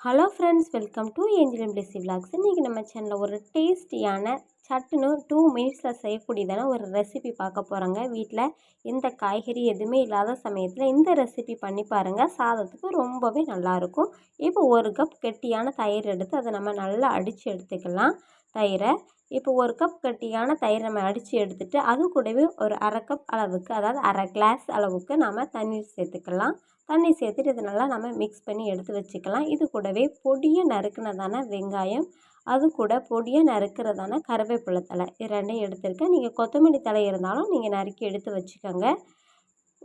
Hello friends welcome to Angelam Blessy vlogs இன்றைக்கி நம்ம சேனலில் ஒரு டேஸ்டியான சட்டுன்னு டூ மினிட்ஸில் செய்யக்கூடியதான ஒரு ரெசிபி பார்க்க போகிறோங்க வீட்டில் எந்த காய்கறி எதுவுமே இல்லாத சமயத்தில் இந்த ரெசிபி பண்ணி பாருங்கள் சாதத்துக்கு ரொம்பவே நல்லாயிருக்கும். இப்போ ஒரு கப் கெட்டியான தயிர் எடுத்து அதை நம்ம நல்லா அடித்து எடுத்துக்கலாம். தயிரை இப்போ ஒரு கப் கட்டியான தயிர் நம்ம அடித்து எடுத்துகிட்டு அது கூடவே ஒரு அரை கப் அளவுக்கு அதாவது அரை கிளாஸ் அளவுக்கு நம்ம தண்ணீர் சேர்த்துக்கலாம். தண்ணி சேர்த்துட்டு இதை நல்லா நம்ம மிக்ஸ் பண்ணி எடுத்து வச்சுக்கலாம். இது கூடவே பொடியை நறுக்கினதான வெங்காயம் அது கூட பொடியாக நறுக்கிறதான கருவேப்பிலை தலை இது ரெண்டையும் எடுத்துருக்கேன். நீங்கள் கொத்தமல்லி தலை இருந்தாலும் நீங்கள் நறுக்கி எடுத்து வச்சுக்கோங்க.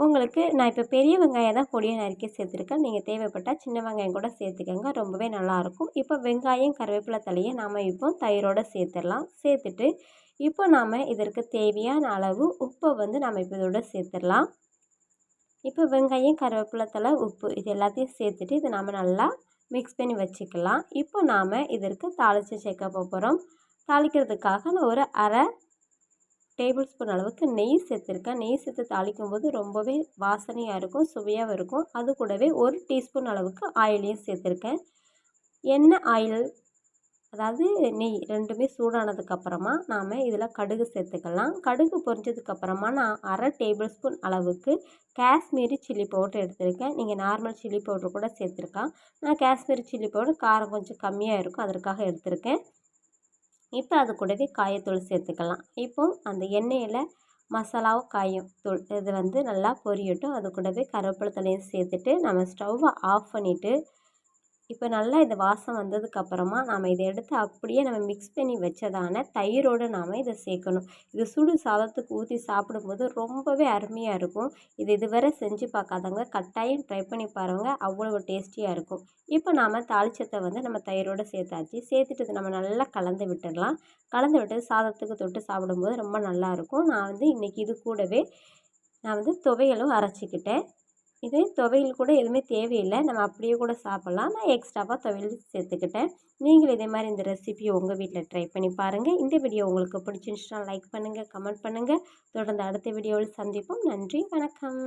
உங்களுக்கு நான் இப்போ பெரிய வெங்காயம் தான் பொடியாக நறுக்கி சேர்த்துருக்கேன். நீங்கள் தேவைப்பட்டால் சின்ன வெங்காயம் கூட சேர்த்துக்கோங்க. ரொம்பவே நல்லாயிருக்கும் இப்போ வெங்காயம் கருவேப்பிலை தலையை நாம் இப்போ தயிரோடு சேர்த்துடலாம். சேர்த்துட்டு இப்போ நாம் இதற்கு தேவையான அளவு உப்பை வந்து நம்ம இப்போ இதோட சேர்த்துடலாம். இப்போ வெங்காயம் கருவேப்பிலை தலை உப்பு இது எல்லாத்தையும் சேர்த்துட்டு இதை நம்ம நல்லா மிக்ஸ் பண்ணி வச்சுக்கலாம். இப்போ நாம் இதற்கு தாளித்து சேர்க்க போகிறோம் தாளிக்கிறதுக்காக நான் ஒரு அரை டேபிள் ஸ்பூன் அளவுக்கு நெய் சேர்த்துருக்கேன். நெய் சேர்த்து தாளிக்கும் போது ரொம்பவே வாசனையாக இருக்கும் சுவையாகவும் இருக்கும். அது கூடவே ஒரு டீஸ்பூன் அளவுக்கு ஆயிலையும் சேர்த்துருக்கேன். எண்ணெய் ஆயில் அதாவது நெய் ரெண்டுமே சூடானதுக்கப்புறமா நாம் இதில் கடுகு சேர்த்துக்கலாம். கடுகு பொரிஞ்சதுக்கப்புறமா நான் அரை டேபிள் ஸ்பூன் அளவுக்கு காஷ்மீரி சில்லி பவுட்ரு எடுத்திருக்கேன். நீங்கள் நார்மல் சில்லி பவுடர் கூட சேர்த்துருக்கலாம். நான் காஷ்மீரி சில்லி பவுடர் காரம் கொஞ்சம் கம்மியாக இருக்கும். அதற்காக எடுத்திருக்கேன். இப்போ அது கூடவே காயத்தூள் சேர்த்துக்கலாம். இப்போ அந்த எண்ணெயில் மசாலாவும் காயும் தூள் இது வந்து நல்லா பொரியட்டும். அது கூடவே கருவேப்பிலை தலையும் சேர்த்துட்டு நம்ம ஸ்டவ்வை ஆஃப் பண்ணிவிட்டு இப்போ நல்லா இந்த வாசம் வந்ததுக்கப்புறமா நாம் இதை எடுத்து அப்படியே நம்ம மிக்ஸ் பண்ணி வச்சதான தயிரோடு நாம் இதை சேர்க்கணும். இது சுடு சாதத்துக்கு ஊற்றி சாப்பிடும்போது ரொம்பவே அருமையாக இருக்கும். இது இதுவரை செஞ்சு பார்க்காதவங்க கட்டாயம் ட்ரை பண்ணி பாருங்கள் அவ்வளோ டேஸ்டியாக இருக்கும். இப்போ நாம் தாளிச்சத்தை வந்து நம்ம தயிரோடு சேர்த்தாச்சு. சேர்த்துட்டு இது நம்ம நல்லா கலந்து விட்டுடலாம். கலந்து விட்டு சாதத்துக்கு தொட்டு சாப்பிடும்போது ரொம்ப நல்லாயிருக்கும் நான் வந்து இன்றைக்கி இது கூடவே நான் வந்து துவையலும் அரைச்சிக்கிட்டேன். இது துவையல் கூட எதுவுமே தேவையில்லை. நம்ம அப்படியே கூட சாப்பிட்லாம். நான் எக்ஸ்ட்ராவாக துவையல் சேர்த்துக்கிட்டேன். நீங்களும் இதே மாதிரி இந்த ரெசிபியை உங்கள் வீட்டில் ட்ரை பண்ணி பாருங்கள் இந்த வீடியோ உங்களுக்கு பிடிச்சிருந்துச்சுன்னா லைக் பண்ணுங்கள் கமெண்ட் பண்ணுங்கள் தொடர்ந்து அடுத்த வீடியோவில் சந்திப்போம். நன்றி வணக்கம்.